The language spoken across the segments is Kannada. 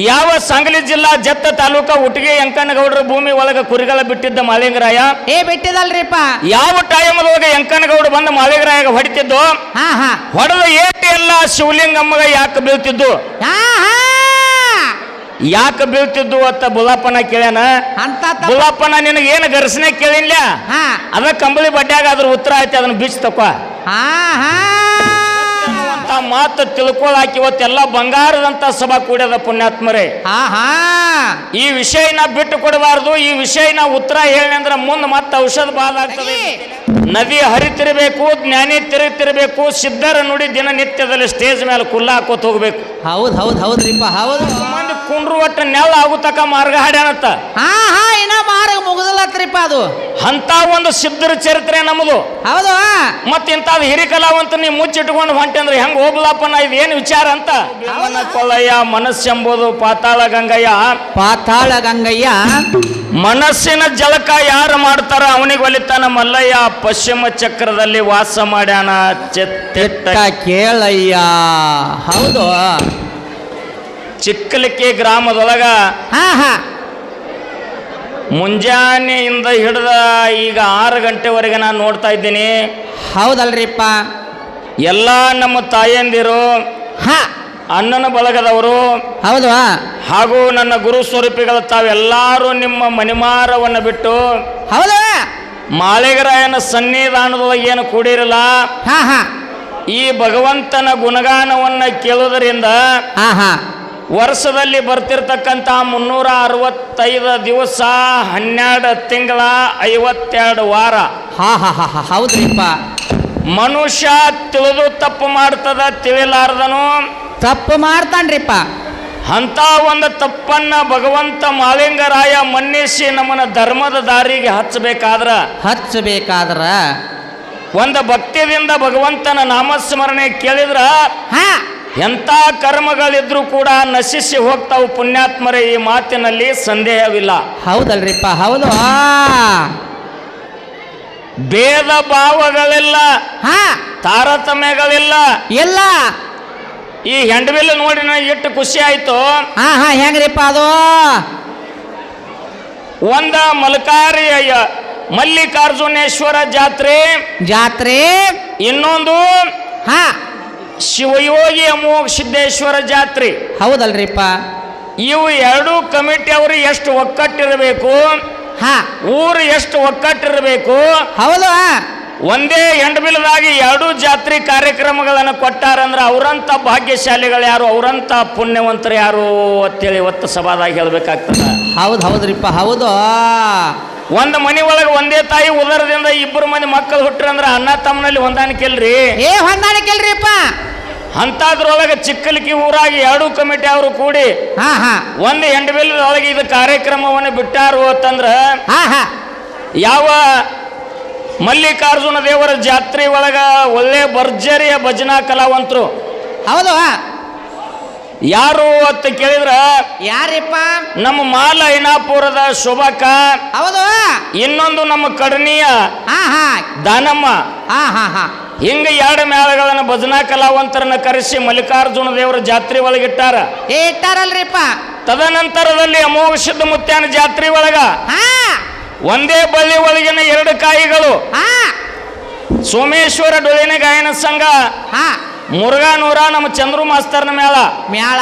ಯಾವ ಸಂಗ್ಲಿ ಜಿಲ್ಲಾ ಜತ್ತ ತಾಲೂಕ ಉಟ್ಟಿಗೆ ಯಂಕನಗೌಡರ ಭೂಮಿ ಒಳಗ ಕುರಿಗಳ ಬಿಟ್ಟಿದ್ದ ಮಾಳಿಂಗರಾಯ? ಏ ಬಿಟ್ಟಿದಲ್ರಿಪ್ಪ ಯಾವ ಟೈಮದೊಳಗ ಯಂಕನಗೌಡ ಬಂದ ಮಾಳಿಂಗರಾಯ ಹೊಡಿತಿದ್ದು? ಹಾ ಹಾ. ಹೊಡೆದ ಏಟಿ ಎಲ್ಲ ಶಿವಲಿಂಗಮ್ಮಗ ಯಾಕೆ ಬೀಳ್ತಿದ್ದು? ಹಾ ಹಾ. ಯಾಕೆ ಬೀಳ್ತಿದ್ದು ಅಂತ ಬುಲಾಪನ ಕೇಳ್ಯಾನ? ಅಂತ ಬುಲಪ್ಪನ ನಿನಗೆ ಏನು ಗರ್ಸನೆ ಕೇಳಿಲ್ಲ ಅದ ಕಂಬಳಿ ಬಡ್ಡ್ಯಾಗ ಅದ್ರ ಉತ್ತರ ಐತಿ ಅದನ್ನ ಬೀಚ್ ತಕ್ಕ ಹಾ ಹಾ. ಮಾತು ತಿಳ್ಕೊಳಾಕಿ ಇವತ್ತೆಲ್ಲ ಬಂಗಾರದಂತ ಸಭಾ ಕೂಡ್ಯದ ಪುಣ್ಯಾತ್ಮರೇ. ಹಾ ಹಾ ಈ ವಿಷಯನ ಬಿಟ್ಟು ಕೊಡಬಾರದು ಈ ವಿಷಯನ ಉತ್ತರ ಹೇಳಿ ಅಂದ್ರೆ ಮುಂದೆ ಮತ್ತೆ ಔಷಧ ಬಾಧ ಆಗ್ತದೆ ನದಿ ಹರಿತಿರಬೇಕು ಜ್ಞಾನಿ ತಿರುಗ್ತಿರ್ಬೇಕು ಸಿದ್ಧರ ನುಡಿ ದಿನನಿತ್ಯದಲ್ಲಿ ಸ್ಟೇಜ್ ಮೇಲೆ ಕುಲ್ಲ ಹಾಕೋತ್ ಹೋಗ್ಬೇಕು. ಹೌದ್ ಹೌದ್ ಹೌದ್ರಿಪ್ಪ ಹೌದು. ಕುಂಡ್ರು ಒಟ್ಟ ನೆಲ ಆಗುತ್ತಕ ಮಾರ್ಗ ಹಾಡ್ಯಾನತ್ತ ಹಾ ಹಾ ಇನ್ನ ಮಾರ್ಗ ಮುಗುದಲತ್ರಿಪ್ಪ ಅದು. ಅಂತ ಒಂದು ಸಿದ್ಧರ ಚರಿತ್ರೆ ನಮ್ಮದು ಹೌದು ಮತ್ತೆ ಇಂಥದ್ದು ಹಿರಿ ಕಲಾವಂತ ನೀ ಮುಚ್ಚಿಟ್ಕೊಂಡು ಹೊಂಟೆ ಅಂದ್ರೆ ಹೆಂಗ್ ನಾ ಇದೇನು ವಿಚಾರ ಅಂತ? ಕೊಲ್ಲಯ್ಯ ಮನಸ್ಸೆಂಬುದು ಪಾತಾಳ ಗಂಗಯ್ಯ. ಪಾತಾಳ ಗಂಗಯ್ಯ. ಮನಸ್ಸಿನ ಜಲಕ ಯಾರು ಮಾಡ್ತಾರ ಅವನಿಗೆ ಒಲಿತಾನ ಮಲ್ಲಯ್ಯ ಪಶ್ಚಿಮ ಚಕ್ರದಲ್ಲಿ ವಾಸ ಮಾಡ್ಯಾನ ಚೆತ್ತ ಕೇಳಯ್ಯ. ಹೌದು ಚಿಕ್ಕಲಿಕ್ಕಿ ಗ್ರಾಮದೊಳಗ ಹಾ ಹಾ. ಮುಂಜಾನೆಯಿಂದ ಹಿಡಿದ ಈಗ ಆರು ಗಂಟೆವರೆಗೆ ನಾನು ನೋಡ್ತಾ ಇದ್ದೀನಿ. ಹೌದಲ್ರಿಪ್ಪ. ಎಲ್ಲ ನಮ್ಮ ತಾಯಂದಿರು ಹಾ. ಅಣ್ಣನ ಬಳಗದವರು ಹೌದು ಹಾಗೂ ನನ್ನ ಗುರು ಸ್ವರೂಪಿಗಳ ತಾವೆಲ್ಲರೂ ನಿಮ್ಮ ಮಣಿಮಾರವನ್ನು ಬಿಟ್ಟು ಹೌದು ಮಾಳೆಗರಾಯನ ಸನ್ನಿಧಾನದೊಳಗೆ ಏನು ಕೂಡಿರಲ್ಲ ಹಾ ಹಾ. ಈ ಭಗವಂತನ ಗುಣಗಾನವನ್ನ ಕೇಳುವುದರಿಂದ ಹಾ ಹಾ. ವರ್ಷದಲ್ಲಿ ಬರ್ತಿರ್ತಕ್ಕಂಥ ಮುನ್ನೂರ ಅರವತ್ತೈದು ದಿವಸ ಹನ್ನೆರಡು ತಿಂಗಳ ಐವತ್ತೆರಡು ವಾರ. ಹಾ ಹಾ ಹಾ ಹಾ ಹೌದ್ರಿಪ್ಪ. ಮನುಷ್ಯ ತಿಳಿದು ತಪ್ಪು ಮಾಡ್ತದ ತಿಳಿಲಾರ್ದನು. ತಪ್ಪು ಮಾಡ್ತಾನ್ರಿಪ್ಪ. ಅಂತ ಒಂದು ತಪ್ಪನ್ನ ಭಗವಂತ ಮಾಲಿಂಗರಾಯ ಮನ್ನಿಸಿ ನಮ್ಮನ್ನ ಧರ್ಮದ ದಾರಿಗೆ ಹಚ್ಚಬೇಕಾದ್ರ. ಹಚ್ಚಬೇಕಾದ್ರ. ಒಂದು ಭಕ್ತಿಯಿಂದ ಭಗವಂತನ ನಾಮಸ್ಮರಣೆ ಕೇಳಿದ್ರ. ಹಾ. ಎಂಥ ಕರ್ಮಗಳಿದ್ರೂ ಕೂಡ ನಶಿಸಿ ಹೋಗ್ತಾವು ಪುಣ್ಯಾತ್ಮರ ಈ ಮಾತಿನಲ್ಲಿ ಸಂದೇಹವಿಲ್ಲ. ಹೌದಲ್ರಿಪ್ಪ ಹೌದು. ಭೇದ ಭಾವಗಳಿಲ್ಲ. ಹಾ. ತಾರತಮ್ಯಗಳಿಲ್ಲ. ಎಲ್ಲ. ಈ ಹೆಂಡವಿಲ್ಲ ನೋಡಿ ನನಗೆ ಎಷ್ಟು ಖುಷಿ ಆಯ್ತು. ಹಾ ಹಾ ಹೆಂಗ್ರಿಪ್ಪ ಅದು? ಒಂದ ಮಲ್ಕಾರಿ ಅಯ್ಯ- ಮಲ್ಲಿಕಾರ್ಜುನೇಶ್ವರ ಜಾತ್ರೆ. ಜಾತ್ರೆ. ಇನ್ನೊಂದು ಹಾ. ಶಿವಯೋಗಿ ಅಮೋಘ ಸಿದ್ದೇಶ್ವರ ಜಾತ್ರೆ. ಹೌದಲ್ರಿಪ್ಪ. ಇವು ಎರಡೂ ಕಮಿಟಿ ಅವರು ಎಷ್ಟು ಒಕ್ಕಟ್ಟಿರಬೇಕು? ಹಾ. ಊರು ಎಷ್ಟು ಒಕ್ಕಟ್ಟಿರಬೇಕು? ಹೌದು. ಒಂದೇ ಹೆಂಡಬಿಲದಾಗಿ ಎರಡೂ ಜಾತ್ರೆ ಕಾರ್ಯಕ್ರಮಗಳನ್ನು ಕೊಟ್ಟಾರಂದ್ರೆ ಅವರಂಥ ಭಾಗ್ಯಶಾಲಿಗಳು ಯಾರು ಅವರಂಥ ಪುಣ್ಯವಂತರು ಯಾರು ಅಂತೇಳಿ ಇವತ್ತು ಸಭಾದಾಗ ಹೇಳಬೇಕಾಗ್ತದೆ. ಹೌದು ಹೌದ್ರಿಪ್ಪ ಹೌದು. ಒಂದು ಮನೆ ಒಳಗೆ ಒಂದೇ ತಾಯಿ ಉದರದಿಂದ ಇಬ್ಬರು ಮಂದಿ ಮಕ್ಕಳು ಹುಟ್ಟ್ರಂದ್ರೆ ಅಣ್ಣ ತಮ್ಮನಲ್ಲಿ ಹೊಂದಾಣಿಕೆ ಇಲ್ರಿ? ಏ ಹೊಂದಾಣಿಕೆಲ್ರಿಪ್ಪ ಅಂತಾದ್ರೊಳಗೆ ಚಿಕ್ಕಲಿಕ್ಕಿ ಊರಾಗಿ ಎರಡೂ ಕಮಿಟಿ ಅವರು ಕೂಡಿ ಹಾ ಹಾ. ಒಂದು ಹೆಂಡಬಿಲದೊಳಗೆ ಇದು ಕಾರ್ಯಕ್ರಮವನ್ನು ಬಿಟ್ಟಾರು ಅಂತಂದ್ರೆ ಹಾ ಹಾ. ಯಾವ ಮಲ್ಲಿಕಾರ್ಜುನ ದೇವರ ಜಾತ್ರೆ ಒಳಗ ಒಳ್ಳೆ ಭರ್ಜರಿಯ ಭಜನಾ ಕಲಾವಂತರು. ಹೌದು ಯಾರು ಅಂತ ಕೇಳಿದ್ರ ಯಾರಿಪ್ಪ? ನಮ್ಮ ಮಾಲ ಐನಾಪುರದ ಶೋಭಕ್ಕ ಹೌದು ಇನ್ನೊಂದು ನಮ್ಮ ಕಡನಿಯ ದಾನಮ್ಮ. ಹಿಂಗ ಎರಡು ಮೇಳಗಳನ್ನ ಭಜನಾ ಕಲಾವಂತರನ್ನ ಕರೆಸಿ ಮಲ್ಲಿಕಾರ್ಜುನ ದೇವರ ಜಾತ್ರೆ ಒಳಗಿಟ್ಟಾರ ಇಟ್ಟಾರಲ್ರಿಪ್ಪ. ತದನಂತರದಲ್ಲಿ ಅಮೋಘ ಸಿದ್ಧ ಮುತ್ಯಾನ ಜಾತ್ರೆ ಒಳಗ ಹಾ. ಒಂದೇ ಬಳ್ಳಿ ಒಳಗಿನ ಎರಡು ಕಾಯಿಗಳು. ಸೋಮೇಶ್ವರ ಡೊಳಿನ ಗಾಯನ ಸಂಘ. ಮುರುಘಾ ನೂರ ನಮ್ಮ ಚಂದ್ರು ಮಾಸ್ತರ್ನ ಮೇಳ ಮೇಳ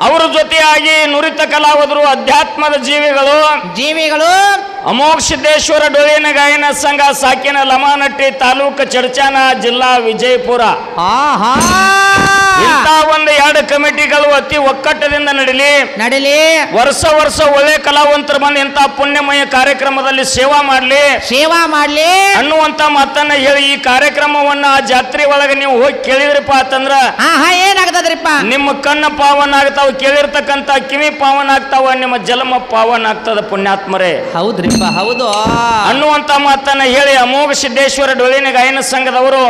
ಅವರ ಜೊತೆಯಾಗಿ ನುರಿತ ಕಲಾವಿದರು ಅಧ್ಯಾತ್ಮದ ಜೀವಿಗಳು. ಜೀವಿಗಳು. ಅಮೋಘ ಸಿದ್ದೇಶ್ವರ ಡೊಳ್ಳಿನ ಗಾಯನ ಸಂಘ ಸಾಕಿನ ಲಮಾನಟ್ಟಿ ತಾಲೂಕು ಚರ್ಚಾನ ಜಿಲ್ಲಾ ವಿಜಯಪುರ. ಆಹಾ ಇಂಥ ಒಂದು ಎರಡು ಕಮಿಟಿಗಳು ಅತಿ ಒಕ್ಕಟ್ಟದಿಂದ ನಡೀಲಿ. ನಡಿಲಿ. ವರ್ಷ ವರ್ಷ ಒಳ್ಳೆ ಕಲಾವಂತರು ಬಂದು ಇಂಥ ಪುಣ್ಯಮಯ ಕಾರ್ಯಕ್ರಮದಲ್ಲಿ ಸೇವಾ ಮಾಡಲಿ. ಸೇವಾ ಮಾಡ್ಲಿ. ಅನ್ನುವಂತ ಮಾತನ್ನ ಹೇಳಿ ಈ ಕಾರ್ಯಕ್ರಮವನ್ನ ಆ ಜಾತ್ರೆ ಒಳಗೆ ನೀವು ಹೋಗಿ ಕೇಳಿದ್ರಪ್ಪ ಅಂತಂದ್ರ ಆಹಾ ಏನಾಗ್ತದ್ರಿಪ್ಪ? ನಿಮ್ಮ ಕಣ್ಣ ಪಾವನ ಆಗ್ತಾವ ಕೇಳಿರ್ತಕ್ಕಂಥ ಕಿವಿ ಪಾವನ ಆಗ್ತಾವ ನಿಮ್ಮ ಜಲಮ ಪಾವನ ಆಗ್ತದ ಪುಣ್ಯಾತ್ಮರೇ. ಹೌದು. ಅನ್ನುವಂತ ಮಾತನ್ನ ಹೇಳಿ ಅಮೋಘ ಸಿದ್ದೇಶ್ವರ ಡೊಳ್ಳಿನ ಗಾಯನ ಸಂಘದವರು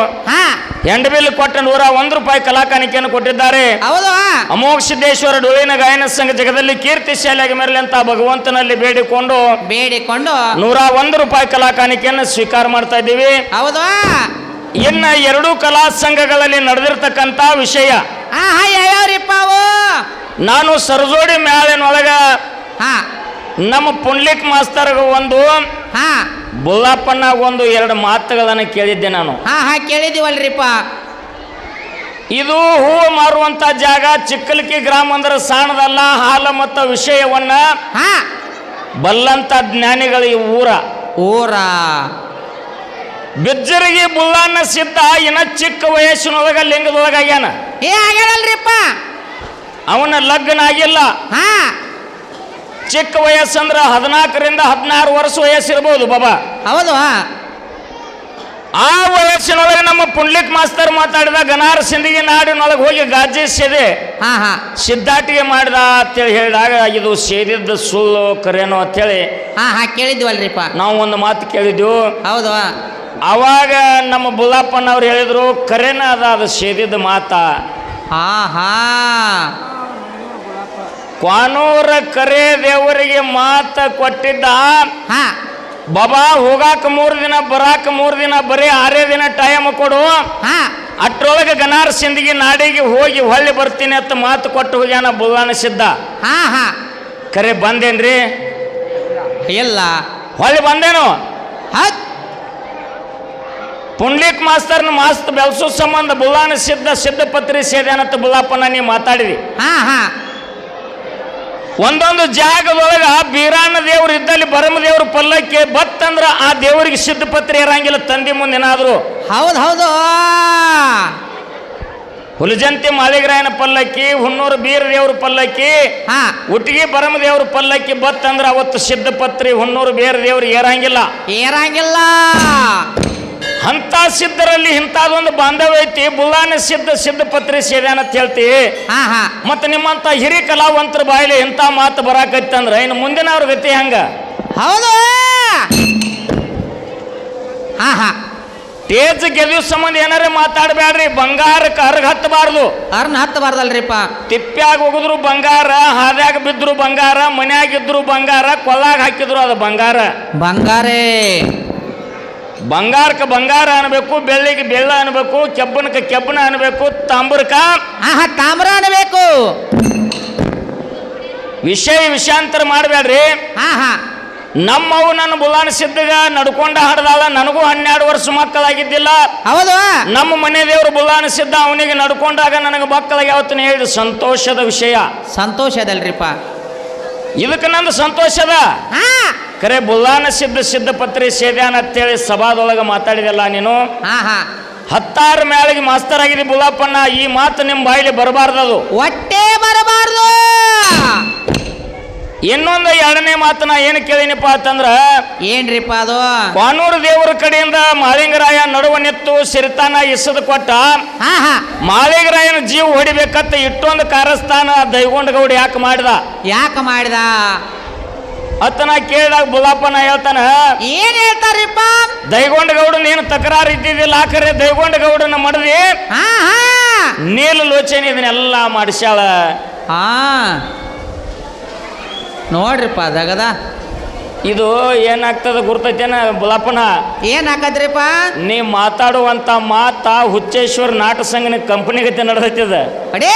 ಎಂಡ್ ಬಿಲ್ ಕೊಟ್ಟ ನೂರ ಒಂದು ರೂಪಾಯಿ ಕಲಾಕಾಣಿಕೆಯನ್ನು ಕೊಟ್ಟಿದ್ದಾರೆ. ಹೌದು ಅಮೋಘ ಸಿದ್ದೇಶ್ವರ ಡೊಳ್ಳಿನ ಗಾಯನ ಸಂಘ ಜಗದಲ್ಲಿ ಕೀರ್ತಿ ಶಾಲೆಗೆ ಮೆರಲಿ ಅಂತ ಭಗವಂತನಲ್ಲಿ ಬೇಡಿಕೊಂಡು ಬೇಡಿಕೊಂಡು ನೂರ ಒಂದು ರೂಪಾಯಿ ಕಲಾಕಾಣಿಕೆಯನ್ನು ಸ್ವೀಕಾರ ಮಾಡ್ತಾ ಇದ್ದೀವಿ. ಹೌದು ಇನ್ನ ಎರಡೂ ಕಲಾ ಸಂಘಗಳಲ್ಲಿ ನಡೆದಿರ್ತಕ್ಕಂತ ವಿಷಯ. ನಾನು ಸರಜೋಡಿ ಮ್ಯಾಲಿನೊಳಗ ಹಾ. ನಮ್ಮ ಪುಂಡ್ಲಿಕ್ ಮಾಸ್ತರ್ಗ ಒಂದು ಹಾ. ಬುಲ್ಲಪ್ಪನಾಗ ಒಂದು ಎರಡು ಮಾತುಗಳನ್ನು ಕೇಳಿದ್ದೆ ನಾನು. ಹಾ ಹಾ ಕೇಳಿದೀವಲ್ರಿಪ್ಪ. ಇದು ಹೂವು ಮಾರುವಂತ ಜಾಗ ಚಿಕ್ಕಲಕಿ ಗ್ರಾಮ ಅಂದ್ರೆ ಸಾಣದಲ್ಲ ಹಾಲ ಮತ್ತು ವಿಷಯವನ್ನ ಹಾ. ಬಲ್ಲಂತ ಜ್ಞಾನಿಗಳು ಈ ಊರ. ಊರ. ಬಿಜ್ಜರಿಗೆ ಬುಲ್ಲನ್ನ ಸಿದ್ಧ ಇನ್ನ ಚಿಕ್ಕ ವಯಸ್ಸಿನೊಳಗ ಲಿಂಗದೊಳಗಾಗ್ಯಾನ ಏ ಆಗ್ಯಾನಲ್ರಿಪ್ಪ ಅವನ ಲಗ್ನ ಆಗಿಲ್ಲ. ಹಾ. ಚಿಕ್ಕ ವಯಸ್ಸಂದ್ರ ಹದಿನಾಲ್ಕರಿಂದ ಹದಿನಾರು ವರ್ಷ ವಯಸ್ಸಿರ್ಬೋದು ಬಾಬಾ. ಹೌದು. ಆ ವಯಸ್ಸಿನೊಳಗೆ ನಮ್ಮ ಪುಂಡ್ಲಿಕ್ ಮಾಸ್ತರ್ ಮಾತಾಡಿದ ಗನಾರ ಸಿಂಧಿಗೆ ನಾಡಿನೊಳಗೆ ಹೋಗಿ ಗಾಜಿ ಸೇದೆ. ಹಾ ಹಾ. ಸಿದ್ಧಾಟಿಗೆ ಮಾಡಿದ ಅಂತೇಳಿ ಹೇಳಿದಾಗ ಇದು ಸೇರಿದ್ದ ಸುಳ್ಳು ಕರೇನೋ ಅಂತೇಳಿ ಹಾ ಹಾ ಕೇಳಿದ್ವಲ್ರಿಪ್ಪ. ನಾವು ಒಂದು ಮಾತು ಕೇಳಿದ್ವು ಹೌದು. ಅವಾಗ ನಮ್ಮ ಬುಲ್ಲಪ್ಪನವ್ರು ಹೇಳಿದ್ರು ಕರೇನ ಅದ ಅದು ಸೇದಿದ್ದ ಮಾತಾ. ಹಾ ಹಾ ಕ್ವಾನೂರ ಕರೆ ದೇವರಿಗೆ ಮಾತ ಕೊಟ್ಟಿದ್ದ. ಹಾ. ಬಾಬಾ ಹೋಗಾಕ ಮೂರು ದಿನ ಬರಾಕ ಮೂರು ದಿನ ಬರೀ ಆರೇ ದಿನ ಟೈಮ್ ಕೊಡು. ಹಾ. ಅಟ್ರೊಳಗೆ ಗನಾರ ಸಿಂದಗಿ ನಾಡಿಗೆ ಹೋಗಿ ಹೊಳ್ಳಿ ಬರ್ತೀನಿ ಅಂತ ಮಾತು ಕೊಟ್ಟು ಹೋಗ್ಯಾನ ಬುಲ್ಲಾನ ಸಿದ್ಧ. ಹಾ ಹಾ. ಕರೆ ಬಂದೇನ್ರಿ? ಇಲ್ಲ. ಹೊಳ್ಳಿ ಬಂದೇನು? ಹತ್ ಪುಂಡ್ಲಿಕ್ ಮಾಸ್ತರ್ನ ಮಾಸ್ತ್ ಬೆಳ್ಸೋ ಸಂಬಂಧ ಬುಲ್ಲಾನ ಸಿದ್ಧ ಸಿದ್ಧಪತ್ರಿ ಸೇದ್ಯಾನಂತ ಬುಲ್ಲಾಪನ ನೀ ಮಾತಾಡಿದಿ. ಹಾ ಹಾ. ಒಂದೊಂದು ಜಾಗದೊಳಗ ಬೀರಾಣ ದೇವರು ಇದ್ದಲ್ಲಿ ಬರಮ ದೇವ್ರ ಪಲ್ಲಕ್ಕಿ ಬತ್ತಂದ್ರ ಆ ದೇವರಿಗೆ ಸಿದ್ಧಪತ್ರಿ ಇರಂಗಿಲ್ಲ ತಂದೆ ಮುಂದೆ ಏನಾದರೂ. ಹೌದು ಹೌದು. ಹುಲಜಂತಿ ಮಾಲಿಗ್ರಾಯನ ಪಲ್ಲಕ್ಕಿ ಹುಣ್ಣೂರು ಬೀರ ದೇವ್ರ ಪಲ್ಲಕ್ಕಿ ಹಾ. ಒಟ್ಟಿಗೆ ಬರಮ ದೇವ್ರ ಪಲ್ಲಕ್ಕಿ ಬತ್ತಂದ್ರ ಅವತ್ತು ಸಿದ್ಧಪತ್ರಿ ಹುಣ್ಣೂರು ಬೇರೆ ದೇವ್ರು ಏರಂಗಿಲ್ಲ. ಏರಂಗಿಲ್ಲ. ಅಂತ ಸಿದ್ಧರಲ್ಲಿ ಇಂಥದೊಂದು ಬಾಂಧವ್ಯ ಐತಿ ಬುಲ್ಲಾನ ಸಿದ್ಧ ಸಿದ್ಧ ಪತ್ರಿ ಸೇವೆ ಅಂತ ಹೇಳ್ತಿ. ಮತ್ತೆ ನಿಮ್ಮಂತ ಹಿರಿ ಕಲಾವಂತರ ಬಾಯಿಲಿ ಇಂಥ ಮಾತು ಬರಾಕತ್ತಂದ್ರ ಇನ್ನು ಮುಂದಿನ ಅವ್ರ ಗತಿ ಹೆಂಗ? ಹೌದು. ಹಾ ಹಾ. ತೇಜ್ ಗೆದ್ದು ಸಂಬಂಧ ಏನಾರ ಮಾತಾಡಬೇಡ್ರಿ ಬಂಗಾರಕ್ಕೆ ಅರ್ಗ ಹತ್ತಬಾರ್ದು. ಅರ್ನ ಹತ್ತಬಾರ್ದಲ್ರಿಪ್ಪ. ತಿಪ್ಪ್ಯಾಗ ಹೋಗಿದ್ರು ಬಂಗಾರ ಹಾದ್ಯಾಗ ಬಿದ್ರು ಬಂಗಾರ ಮನ್ಯಾಗ ಇದ್ರು ಬಂಗಾರ ಕೊಲ್ಲಾಗ ಹಾಕಿದ್ರು ಅದು ಬಂಗಾರ. ಬಂಗಾರೇ. ಬಂಗಾರಕ್ಕೆ ಬಂಗಾರ ಅನ್ಬೇಕು ಬೆಳ್ಳಿಗೆ ಬೆಳ್ಳ ಅನ್ಬೇಕು ಕೆಬ್ಬನಕ್ಕೆ ಕೆಬ್ಬನ ಅನ್ಬೇಕು ತಾಮ್ರಕ ಹಾ ಹಾ ತಾಮ್ರ ಅನ್ಬೇಕು. ವಿಷಯ ವಿಷಾಂತರ ಮಾಡಬೇಡ್ರಿ. ಆಹಾ. ನಮ್ಮವು ನನ್ನ ಬುಲಾನ ಸಿದ್ಧಗ ನಡ್ಕೊಂಡ ಹಾಡ್ದಾಳ ನನಗೂ ಹನ್ನೆರಡು ವರ್ಷ ಮಕ್ಕಳಾಗಿದ್ದಿಲ್ಲ. ಹೌದು. ನಮ್ಮ ಮನೆ ದೇವರು ಬುಲಾನ ಸಿದ್ಧ ಅವನಿಗೆ ನಡ್ಕೊಂಡಾಗ ನನಗೆ ಮಕ್ಕಳಾಗಿ ಯಾವತ್ತು ಹೇಳಿದ ಸಂತೋಷದ ವಿಷಯ. ಸಂತೋಷದಲ್ರಿಪ್ಪ. ಇದಕ್ಕೆ ನಂದು ಸಂತೋಷದ? ಹಾ. ಕರೆ ಬುಲ್ಲಾನ ಸಿದ್ಧ ಸಿದ್ಧಪತ್ರಿ ಸೇದ್ಯಾನ ಅಂತೇಳಿ ಸಭಾದೊಳಗೆ ಮಾತಾಡಿದೆಲ್ಲ ನೀನು? ಹಾ ಹಾ. ಹತ್ತಾರು ಮೇಳಿಗೆ ಮಾಸ್ತರ್ ಆಗಿದೆ ಬುಲ್ಲಪ್ಪಣ್ಣ ಈ ಮಾತು ನಿಮ್ಮ ಬಾಯಿಲಿ ಬರಬಾರ್ದದು. ಹೊಟ್ಟೆ ಬರಬಾರ್ದು! ಇನ್ನೊಂದು ಎರಡನೇ ಮಾತನ್ನ ಏನು ಕೇಳಿನಪ್ಪ ಅಂತಂದ್ರ ಏನ್ರಿಪ್ಪ ಅದು? ಕಾನೂರು ದೇವರ ಕಡೆಯಿಂದ ಮಾಳಿಂಗರಾಯ ನಡುವ ನಿತ್ತು ಸಿರಿತಾನ ಇಸದ ಕೊಟ್ಟ ಹಾ ಹಾ. ಮಾಳಿಂಗರಾಯನ ಜೀವ ಹೊಡಿಬೇಕಂತ ಇಟ್ಟೊಂದು ಕಾರಸ್ಥಾನ ದೈಗೊಂಡ ಗೌಡ ಯಾಕೆ ಮಾಡಿದ? ಯಾಕೆ ಮಾಡಿದ? ಅತ್ತ ನಾ ಕೇಳಿದಾಗ ಬುಲಾಪನ ಹೇಳ್ತಾನ ಏನ್ ಹೇಳ್ತಾರಿಪ್ಪ? ದೈಗೊಂಡ ಗೌಡ ಏನು ತಕರಾರು ಇದ್ದಿದ್ದಿಲ್ಲ ಆಕರೆ ದೈಗೊಂಡ ಗೌಡನ ಮಡದಿ ನೀಲ ಲೋಚನೆ ಇದನ್ನೆಲ್ಲ ಮಾಡಿಸ್ಯಾಳ. ಹಾ. ನೋಡ್ರಿಪ್ಪ ಅದಾಗದ ಇದು ಏನಾಗ್ತದ ಗುರ್ತೈತೇನ ಬುಲಾಪನ? ಏನಾಕತ್ರಿಪ್ಪ ನೀ ಮಾತಾಡುವಂತ ಮಾತಾ ಹುಚ್ಚೇಶ್ವರ ನಾಟ ಸಂಘನ ಕಂಪನಿಗತಿ ನಡೆದೈತದ. ಅಡೇ!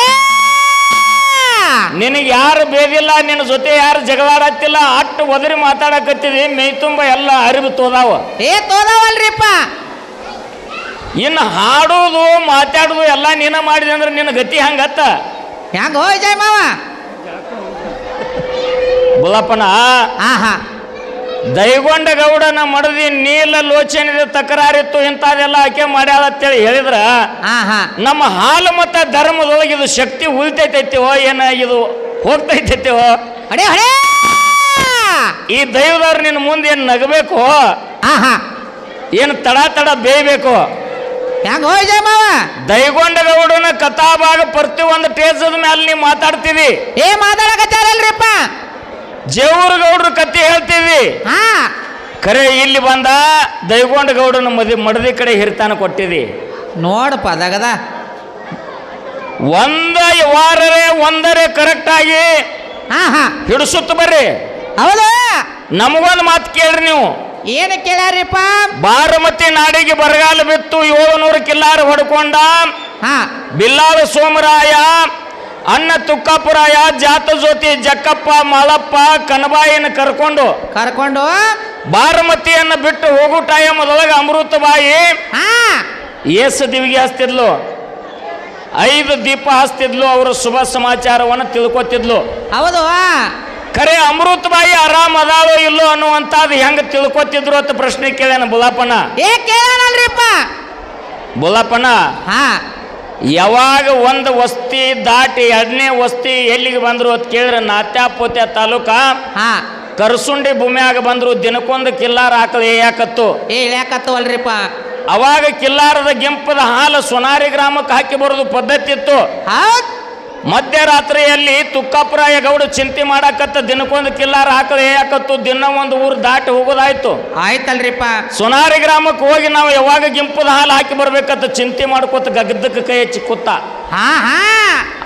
ನಿನಗೆ ಯಾರು ಬೇದಿಲ್ಲ ನಿನ್ನ ಜೊತೆ ಯಾರು ಜಗಳಾಡತ್ತಿಲ್ಲ ಅಟ್ಟು ಒದರಿ ಮಾತಾಡಕತ್ತಿದಿ ಮೈ ತುಂಬ ಎಲ್ಲ ಅರಿವು ತೋದಾವ. ಏ ತೋದಾವಲ್ರಿಪ್ಪ. ಇನ್ನು ಹಾಡೋದು ಮಾತಾಡೋದು ಎಲ್ಲ ನೀನ ಮಾಡಿದೆ ಅಂದ್ರೆ ನಿನ್ನ ಗತಿ ಹಂಗತ್ತ? ಹೆಂಗ ಹೋಯ್ ಜಯ ಮಾವ? ಬುಲಪ್ಪನ ಆಹಾ. ದೈಗೊಂಡ ಗೌಡನ ಮಡದಿ ನೀಲ ಲೋಚನೆ ತಕರಾರಿತ್ತು ಇಂಥದೆಲ್ಲ ಆಕೆ ಮಾಡ್ಯಾಳ ಅಂತೇಳಿ ಹೇಳಿದ್ರ ಹಾ ಹಾ ನಮ್ಮ ಹಾಲು ಮತ್ತು ಧರ್ಮದೊಳಗೆ ಇದು ಶಕ್ತಿ ಉಳಿತೈತೈತಿವೋ ಏನ ಇದು ಹೋಗ್ತೈತೈತಿವೋ? ಅಡೆ ಈ ದೈವದವ್ರು ನಿನ್ನ ಮುಂದೆ ಏನು ನಗಬೇಕು? ಹಾ ಹಾ ಏನು ತಡ ತಡ ಬೇಯಬೇಕು? ಹೆಂಗ ಹೋಯ್ ದೈಗೊಂಡ ಗೌಡನ ಕಥಾಭಾಗ ಪ್ರತಿ ಒಂದು ಟೇಜದ ಮೇಲೆ ನೀವು ಮಾತಾಡ್ತೀವಿ. ಏ ಮಾತಾಡಕತ್ತಾರಲ್ರಿಪ್ಪ ಜೇವೂರ ಗೌಡ್ರ ಕಥೆ ಹೇಳ್ತೀವಿ. ಹಾ. ಖರೆ ಇಲ್ಲಿ ಬಂದ ದೈಗೊಂಡ ಗೌಡನ ಮದಿ ಮಡದಿ ಕಡೆ ಹಿರ್ತಾನ ಕೊಟ್ಟಿದಿ. ನೋಡಪ್ಪ ಅದಾಗದ ಒಂದ ವಾರರೇ ಒಂದರೆ ಕರೆಕ್ಟ್ ಆಗಿ ಹಾ ಹಾ. ಹಿಡಿಸುತ್ತ ಬರ್ರಿ. ಹೌದಾ. ನಮಗೊಂದು ಮಾತು ಕೇಳ್ರಿ ನೀವು. ಏನು ಕೇಳ್ಯಾರಿಪ್ಪ? ಬಾರಮತಿ ನಾಡಿಗೆ ಬರಗಾಲ ಬಿತ್ತು ಏಳುನೂರು ಕಿಲ್ಲಾರು ಹೊಡ್ಕೊಂಡ. ಹಾ. ಬಿಲ್ಲಾಳ ಸೋಮರಾಯ ಅಣ್ಣ ತುಕ್ಕಾಪುರಾಯ ಜಾತ ಜ್ಯೋತಿ ಜಕ್ಕಪ್ಪ ಮಾಲಪ್ಪ ಕನಬಾಯಿನ ಕರ್ಕೊಂಡು ಕರ್ಕೊಂಡು? ಬಾರಮತಿಯನ್ನ ಬಿಟ್ಟು ಹೋಗೋ ಟೈಮದೊಳಗೆ ಅಮೃತಬಾಯಿ. ಹಾ. ಏಸು ದಿವಿಗೆ ಹಚ್ತಿದ್ಲು. ಐದು ದೀಪ ಹಚ್ತಿದ್ಲು ಅವರು ಶುಭ ಸಮಾಚಾರವನ್ನು ತಿಳ್ಕೊತಿದ್ಲು. ಹೌದು. ಖರೆ ಅಮೃತಬಾಯಿ ಆರಾಮ್ ಅದಾಳೋ ಇಲ್ಲೋ ಅನ್ನುವಂಥದ್ದು ಹೆಂಗೆ ತಿಳ್ಕೊತಿದ್ರು ಅಂತ ಪ್ರಶ್ನೆ ಕೇಳ್ಯಾನ ಬುಲಾಪಣ್ಣ. ಏ ಬುಲಾಪಣ್ಣ ಹಾ. ಯಾವಾಗ ಒಂದು ವಸ್ತಿ ದಾಟಿ ಎರಡನೇ ವಸ್ತಿ ಎಲ್ಲಿಗೆ ಬಂದ್ರು ಅಂತ ಕೇಳಿದ್ರೆ ನಾತ್ಯಾಪೋತ್ಯ ತಾಲೂಕ ಹಾ. ಕರಸುಂಡಿ ಭೂಮಿಯಾಗ ಬಂದ್ರು ದಿನಕ್ಕೊಂದು ಕಿಲ್ಲಾರ ಹಾಕಲು ಯಾಕತ್ತು? ಏ ಇಳ್ಯಾಕತ್ತವಲ್ರಿಪ್ಪ ಅವಾಗ ಕಿಲ್ಲಾರದ ಗೆಂಪದ ಹಾಲು ಸುನಾರಿ ಗ್ರಾಮಕ್ಕೆ ಹಾಕಿ ಬರೋದು ಪದ್ಧತಿ ಇತ್ತು. ಹೌದ್. ಮಧ್ಯರಾತ್ರಿಯಲ್ಲಿ ತುಕ್ಕಪ್ರಾಯ ಗೌಡ ಚಿಂತೆ ಮಾಡಾಕತ್ತ ದಿನಕ್ಕೊಂದು ಕಿಲ್ಲಾರ ಹಾಕದ ಯಾಕತ್ತು ದಿನ ಒಂದು ಊರು ದಾಟಿ ಹೋಗೋದಾಯ್ತು? ಆಯ್ತಲ್ರಿಪ್ಪ. ಸುನಾರಿ ಗ್ರಾಮಕ್ಕೆ ಹೋಗಿ ನಾವು ಯಾವಾಗ ಗಿಂಪದ ಹಾಲು ಹಾಕಿ ಬರ್ಬೇಕಂತ ಚಿಂತೆ ಮಾಡ್ಕೋತ ಗದ್ದಕ್ಕೆ ಕೈ ಹಚ್ಚಿ ಕೂತ. ಹಾ ಹಾ.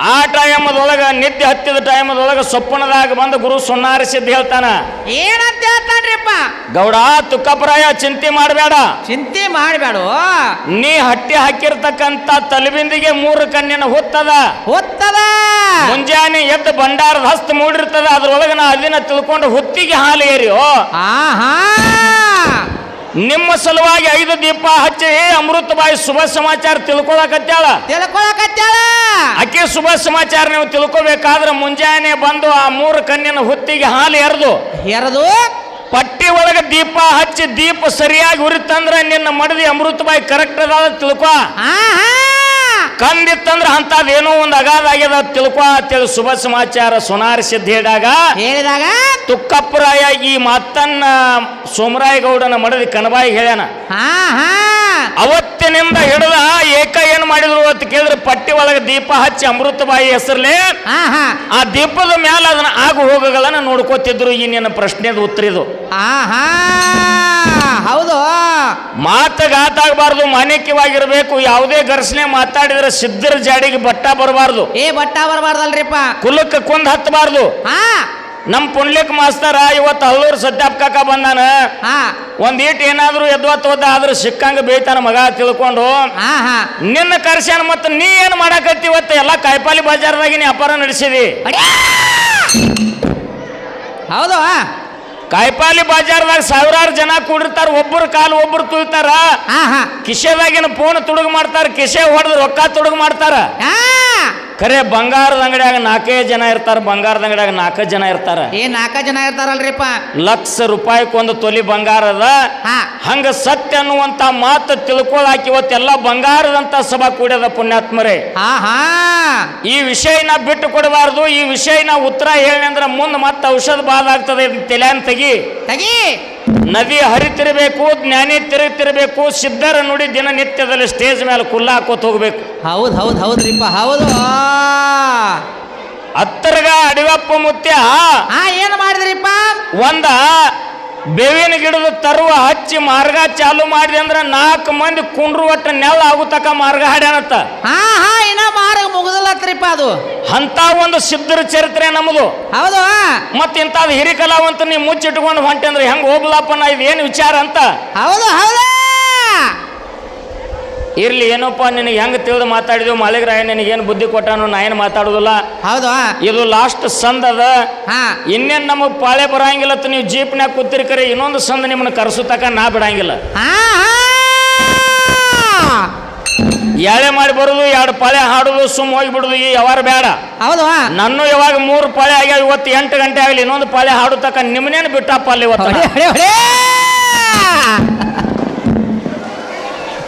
ಆ ಟೈಮದೊಳಗ ನಿದ್ದೆ ಹತ್ತಿದ ಟೈಮದೊಳಗ ಸೊಪ್ಪನದಾಗ ಬಂದು ಗುರು ಸುನ್ನಾರ ಸಿದ್ಧ ಹೇಳ್ತಾನ ಏನಂತ ಹೇಳ್ತಾನ್ರಿಪ್ಪ? ಗೌಡ ತುಕ್ಕಪ್ರಾಯ ಚಿಂತೆ ಮಾಡಬೇಡ. ಚಿಂತೆ ಮಾಡಬೇಡ ನೀ ಹಟ್ಟಿ ಹಾಕಿರ್ತಕ್ಕಂತ ತಲೆಬಿಂದಿಗೆ ಮೂರು ಕಣ್ಣಿನ ಹುತ್ತದ. ಹೊತ್ತದ. ಮುಂಜಾನೆ ಎದ್ದು ಭಂಡಾರದ ಹಸ್ತ ಮೂಡಿರ್ತದ. ಅದ್ರೊಳಗ ನಾ ಅದಿನ ತಿಳ್ಕೊಂಡು ಹುತ್ತಿಗೆ ಹಾಲು ಏರಿಯೋ ಆಹಾ. ನಿಮ್ಮ ಸಲುವಾಗಿ ಐದು ದೀಪ ಹಚ್ಚಿ ಅಮೃತಬಾಯಿ ಶುಭ ಸಮಾಚಾರ ತಿಳ್ಕೊಳಕತ್ಯಾಳ? ತಿಳ್ಕೊಳಕತ್ಯಾಳ. ಆಕೆ ಶುಭ ಸಮಾಚಾರ ನೀವು ತಿಳ್ಕೊಬೇಕಾದ್ರೆ ಮುಂಜಾನೆ ಬಂದು ಆ ಮೂರು ಕಣ್ಣಿನ ಹುತ್ತಿಗೆ ಹಾಲು ಎರೆದು ಎರದು. ಪಟ್ಟಿ ಒಳಗೆ ದೀಪ ಹಚ್ಚಿ ದೀಪ ಸರಿಯಾಗಿ ಉರಿತಂದ್ರೆ ನಿನ್ನ ಮಡದಿ ಅಮೃತಬಾಯಿ ಕರೆಕ್ಟ್ ಅದ ತಿಳ್ಕೊ. ಹಾ ಹಾ ಕಂದಿತ್ತಂದ್ರ ಅಂತದೇನೋ ಏನೋ ಒಂದು ಅಗಾಧ ಆಗ್ಯದ ತಿಳ್ಕೊ ತಿಳ್ ಶುಭ ಸಮಾಚಾರ ಸುನಾರ ಹೇಳಿದಾಗ ತುಕ್ಕಪ್ಪರಾಯ ಈ ಮಾತನ್ನ ಸೋಮರಾಯಗೌಡನ ಮಡದಿ ಕನಬಾಯಿ ಹೇಳ್ಯಾನ. ಹಾ ಹಾ. ಅವತ್ತಿನಿಂದ ಹಿಡಿದ ಏಕ ಏನ್ ಮಾಡಿದ್ರು ಅಂತ ಕೇಳಿದ್ರೆ ಪಟ್ಟಿ ಒಳಗೆ ದೀಪ ಹಚ್ಚಿ ಅಮೃತಬಾಯಿ ಹೆಸರ್ಲೆ ಆ ದೀಪದ ಮ್ಯಾಲ ಅದನ್ನ ಆಗು ಹೋಗಗಳನ್ನ ನೋಡ್ಕೋತಿದ್ರು ಈ ನಿನ್ನ ಪ್ರಶ್ನೆದ ಉತ್ತರ ಇದು. ಹೌದು. ಮಾತು ಗಾತಾಗಬಾರ್ದು ಮಾನ್ಯಕ್ಯವಾಗಿರ್ಬೇಕು ಯಾವುದೇ ಘರ್ಷಣೆ ಮಾತಾಡಿದ್ರೆ ಸಿದ್ಧರ ಜಾಡಿಗೆ ಬಟ್ಟ ಬರಬಾರ್ದು. ಏ ಬಟ್ಟ ಬರಬಾರ್ದಲ್ರಿಪ್ಪ. ಕುಲಕ್ಕೆ ಕುಂದ್ ಹತ್ತಬಾರ್ದು. ಹಾ ನಮ್ಮ ಪುಂಡ್ಲಿಕ್ ಮಾಸ್ತರ ಇವತ್ತು ಅಲ್ಲೂರು ಸತ್ಯಾಪ್ ಕಾಕ ಬಂದಾನ. ಹಾ. ಒಂದ್ ಈಟ್ ಏನಾದ್ರು ಎದ್ವತ್ತೋದ ಆದ್ರೂ ಆದ್ರೆ ಸಿಕ್ಕಂಗ ಬೇಯ್ತಾನ ಮಗ ತಿಳ್ಕೊಂಡು. ನಿನ್ನ ಕರ್ಸ್ಯಾನ ಮತ್ತ ನೀ ಏನ್ ಮಾಡಾಕತ್ತಿ ಇವತ್ತು? ಎಲ್ಲಾ ಕಾಯಿಪಾಲಿ ಬಜಾರ್ದಾಗ ನೀ ವ್ಯಾಪಾರ ನಡೆಸಿದಿ! ಹೌದು ಕಾಯಿಪಾಲಿ ಬಜಾರ್ದಾಗ ಸಾವಿರಾರು ಜನ ಕೂಡಿರ್ತಾರ ಒಬ್ಬರು ಕಾಲು ಒಬ್ಬರು ತುಳಿತಾರ. ಕಿಶೆದಾಗಿನ ಫೋನ್ ತುಡುಗು ಮಾಡ್ತಾರ ಕಿಶೆ ಹೊಡೆದು ರೊಕ್ಕ ತುಡುಗು ಮಾಡ್ತಾರ. ಖರೆ ಬಂಗಾರದ ಅಂಗಡಿಯಾಗ ನಾಲ್ಕೇ ಜನ ಇರ್ತಾರ ಬಂಗಾರದ ಅಂಗಡಿಯಾಗ ನಾಲ್ಕು ಜನ ಇರ್ತಾರ. ಏ ನಾಲ್ಕ ಜನ ಇರ್ತಾರಲ್ರಿಪ್ಪ. ಲಕ್ಷ ರೂಪಾಯಿಕೊಂದು ತೊಲಿ ಬಂಗಾರದ ಹಾ. ಹಂಗ ಸತ್ಯ ಅನ್ನುವಂತ ಮಾತು ತಿಳ್ಕೊಳಾಕ ಇವತ್ತೆಲ್ಲ ಬಂಗಾರದಂತ ಸಭಾ ಕೂಡ್ಯದ ಪುಣ್ಯಾತ್ಮರೇ. ಹಾ ಹಾ. ಈ ವಿಷಯನ ಬಿಟ್ಟು ಕೊಡಬಾರ್ದು ಈ ವಿಷಯನ ಉತ್ತರ ಹೇಳಿ ಅಂದ್ರೆ ಮುಂದೆ ಮತ್ತೆ ಔಷಧ ಬಾಧ ಆಗ್ತದೆ ತಲೆಯನ್ನು ತೆಗಿ. ತಗಿ. ನದಿ ಹರಿತಿರಬೇಕು ಜ್ಞಾನಿ ತಿರುಗ್ತಿರ್ಬೇಕು ಸಿದ್ಧರ ನುಡಿ ದಿನನಿತ್ಯದಲ್ಲಿ ಸ್ಟೇಜ್ ಮೇಲೆ ಕುಲ್ಲ ಹಾಕೋತ ಹೋಗ್ಬೇಕು. ಹೌದು ಹೌದು ಹೌದ್ರಿಪ್ಪ ಹೌದು. ಹತ್ತರ್ಗ ಅಡಿವಪ್ಪ ಮುತ್ಯ. ಹಾ ಏನು ಮಾಡಿದ್ರಿಪ್ಪ? ಒಂದ ಬೇವಿನ ಗಿಡದ ತರುವ ಹಚ್ಚಿ ಮಾರ್ಗ ಚಾಲು ಮಾಡಿದೆ ಅಂದ್ರೆ ನಾಲ್ಕು ಮಂದಿ ಕುಂಡ್ರು ಒಟ್ಟ ನೆಲ ಆಗುತ್ತಕ ಮಾರ್ಗ ಹಾಡ್ಯಾನತ್ತ. ಹಾ ಹಾ ಇನ್ನ ಮಾರ್ಗ ಮುಗುದಿಲ್ಲತ್ರಿಪ್ಪ ಅದು. ಅಂತ ಒಂದು ಸಿದ್ಧರ ಚರಿತ್ರೆ ನಮ್ಮದು ಹೌದು ಮತ್ತೆ ಇಂತ ಹಿರಿ ಕಲಾವಂತ ನೀ ಮುಚ್ಚಿಟ್ಕೊಂಡು ಹೊಂಟೆ ಅಂದ್ರೆ ಹೆಂಗ್ ಹೋಗ್ಲಪ್ಪ ನಾ ಇದೇನು ವಿಚಾರ ಅಂತ. ಹೌದು ಹೌದು. ಇರ್ಲಿ ಏನಪ್ಪ ನಿನಗೆ ಹೆಂಗ್ ತಿಳಿದು ರಾಯ ನಿನಗೆ ಏನು ಬುದ್ಧಿ ಕೊಟ್ಟಾನು ನಾ ಏನು ಮಾತಾಡುದಿಲ್ಲ. ಹೌದು? ಇದು ಲಾಸ್ಟ್ ಸಂದ ಅದ. ಇನ್ನೇನು ನಮಗೆ ಪಾಳೆ ಬರಂಗಿಲ್ಲ ನೀವು ಜೀಪ್ನ್ಯಾಗ ಕೂತಿರಿ ಕರೆ ಇನ್ನೊಂದು ಸಂದ್ ನಿಮ್ಮನ್ನ ಕರೆಸುತ್ತಕ ನಾ ಬಿಡಂಗಿಲ್ಲ. ಯಾಳೆ ಮಾಡಿ ಬರೋದು ಎರಡು ಪಾಳೆ ಹಾಡುದು ಸುಮ್ ಹೋಗಿ ಬಿಡೋದು ಈ ಯಾವಾರ ಬೇಡ. ಹೌದು ನನ್ನ ಯಾವಾಗ ಮೂರು ಪಾಳೆ ಆಗ್ಯಾವ ಇವತ್ತು ಎಂಟು ಗಂಟೆ ಆಗಲಿ ಇನ್ನೊಂದು ಪಾಳೆ ಹಾಡುತ್ತಕ ನಿಮ್ಮನೇನು ಬಿಟ್ಟಪ್ಪ ಅಲ್ಲಿ ಇವತ್ತು? ಹೊಡೆ ಹೊಡೆ ಹೊಡೆ.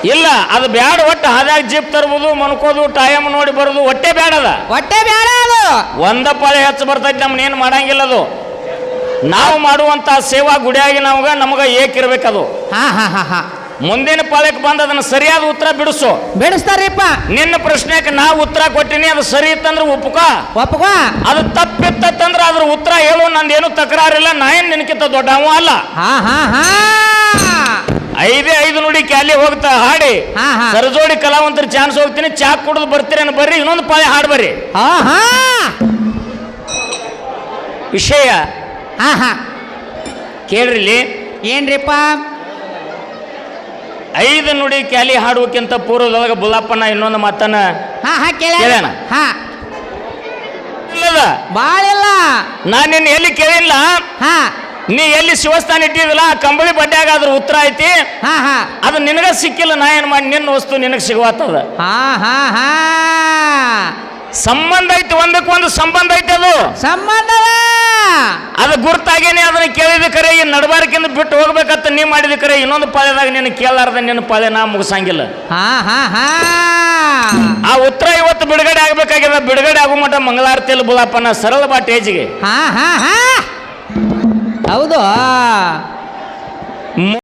ಇಲ್ಲ ಅದು ಬೇಡ ಒಟ್ಟು ಹಾದಾಗ ಜೀಪ್ ತರ್ಬೋದು ಮನ್ಕೋದು ಟೈಮ್ ನೋಡಿ ಬರೋದು ಬೇಡ ಬ್ಯಾಡದ ಹೊಟ್ಟೆ ಬೇಡ ಅದು. ಒಂದ ಪಾಳೆ ಹೆಚ್ಚು ಬರ್ತೈತಿ ಏನು ಮಾಡಂಗಿಲ್ಲ ಅದು. ನಾವು ಮಾಡುವಂತ ಸೇವಾ ಗುಡಿಯಾಗಿ ನಮಗ ನಮಗ ಏಕಿರ್ಬೇಕದು. ಹಾ ಹಾ ಹಾ ಹಾ. ಮುಂದಿನ ಪಾಳ್ಯಕ್ಕೆ ಬಂದ ಅದನ್ನ ಸರಿಯಾದ ಉತ್ತರ ಬಿಡಿಸು. ಬಿಡಿಸ್ತಾರೀಪ್ಪ. ನಿನ್ನ ಪ್ರಶ್ನೆಗೆ ನಾ ಉತ್ತರ ಕೊಟ್ಟಿನಿ ಅದು ಸರಿ ಇತ್ತಂದ್ರೆ ಒಪ್ಪುಕ ಒಪ್ಪುಕ ಅದು ತಪ್ಪಿತ್ತಂದ್ರೆ ಅದ್ರ ಉತ್ತರ ಹೇಳು ನಂದೇನು ತಕರಾರಿಲ್ಲ ನಾ ಏನ್ ನಿನಕಿಂತ ದೊಡ್ಡವ ಅಲ್ಲ. ಹಾ ಹಾ ಹಾ. ಐದೇ ಐದು ನುಡಿ ಕ್ಯಾಲಿ ಹೋಗ್ತಾ ಹಾಡಿ. ಹಾ, ಹಾ. ಸರಜೋಡಿ ಕಲಾವಂತರ ಚಾನ್ಸ್ ಹೋಗ್ತೀನಿ ಚಾ ಕುಡಿದು ಬರ್ತೀರೇನು ಬರ್ರಿ ಇನ್ನೊಂದು ಪಾಯ ಹಾಡ್ ಬರ್ರಿ. ವಿಷಯ. ಹಾ ಕೇಳ್ರಿಲಿ ಏನ್ರಿಪ್ಪ? ಐದು ನುಡಿ ಕ್ಯಾಲಿ ಹಾಡುವಕ್ಕಿಂತ ಪೂರ್ವದೊಳಗೆ ಬುಲ್ಲಪ್ಪನ ಇನ್ನೊಂದು ಮಾತನ್ನ ಹಾ ಹಾ ಕೇಳ ಕೇಳ್ಯಾನ? ಹಾ. ಬಾಳಿಲ್ಲ. ನಾನು ನಿನ್ನ ಎಲ್ಲಿ ಕೇಳಿಲ್ಲ? ಹಾ. ನೀ ಎಲ್ಲಿ ಶಿವಸ್ಥಾನ ಇಟ್ಟಿದಿಲ್ಲ ಆ ಕಂಬಳಿ ಬಡ್ಡ್ಯಾಗ ಅದ್ರ ಉತ್ತರ ಐತಿ? ಹಾ ಹಾ. ಅದು ನಿನಗ ಸಿಕ್ಕಿಲ್ಲ ನಾ ಏನ್ ಮಾಡಿ ನಿನ್ನ ವಸ್ತು ನಿನಗೆ ಸಿಗುವತ್ತದ? ಹಾ ಹಾ ಹಾ. ಸಂಬಂಧ ಐತಿ ಒಂದಕ್ಕೊಂದು ಸಂಬಂಧ ಐತಿ ಅದು. ಸಂಬಂಧ ಅದು ಗುರ್ತಾಗೇನೆ ಅದನ್ನ ಕೇಳಿದ ಕರೆ ಈ ನಡಬಾರಕಿಂದ ಬಿಟ್ಟು ಹೋಗ್ಬೇಕಂತ ನೀ ಮಾಡಿದ ಕರೆ ಇನ್ನೊಂದು ಪಾಳ್ಯದಾಗ ನಿನ್ನ ಕೇಳಾರ್ದ ನಿನ್ನ ಪಾಳ್ಯ ನಾ ಮುಗಿಸಂಗಿಲ್ಲ. ಹಾ ಹಾ ಹಾ. ಆ ಉತ್ತರ ಇವತ್ತು ಬಿಡುಗಡೆ ಆಗ್ಬೇಕಾಗ್ಯದ ಬಿಡುಗಡೆ ಆಗೋ ಮಟ್ಟ ಮಂಗಳಾರತಿಯಲ್ಲಿ ಬುಲಾಪನ ಸರಳ ಬಾ ಟೇಜಿಗೆ ಹಾ ಹಾ ಹಾ. ಹೌದು.